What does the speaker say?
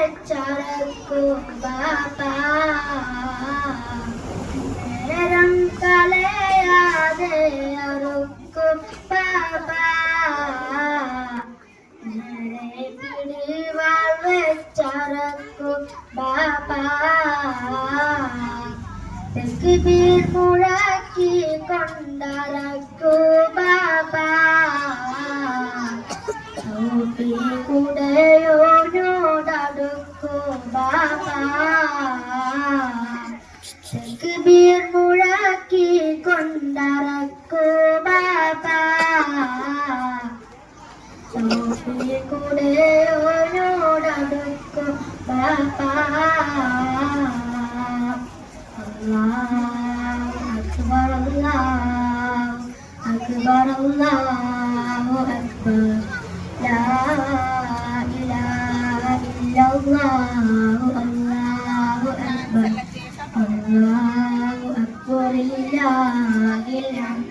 പിടിവാൾ വെച്ചറക്കു ബാബ നേരം കളയാതെ അറുക്കു ബാബ നേരെ പിടിവാൾ വെച്ചറക്കു ബാബ തെക്കുബീർ മുഴക്കി കൊണ്ടറക്കു ബാബ തക്ബീർ മുഴക്കി കൊണ്ടറക്കൂ ബാപ്പ. കൂടെ ഓരോടടുക്കൂ ബാപ്പ. അക്ബർ അക്ബർ അല്ലാഹു അക്ബർ. ലാ ഇലാഹ ഇല്ലല്ലാഹു അല്ലാഹു അക്ബർ. الله أكبر لله الحمد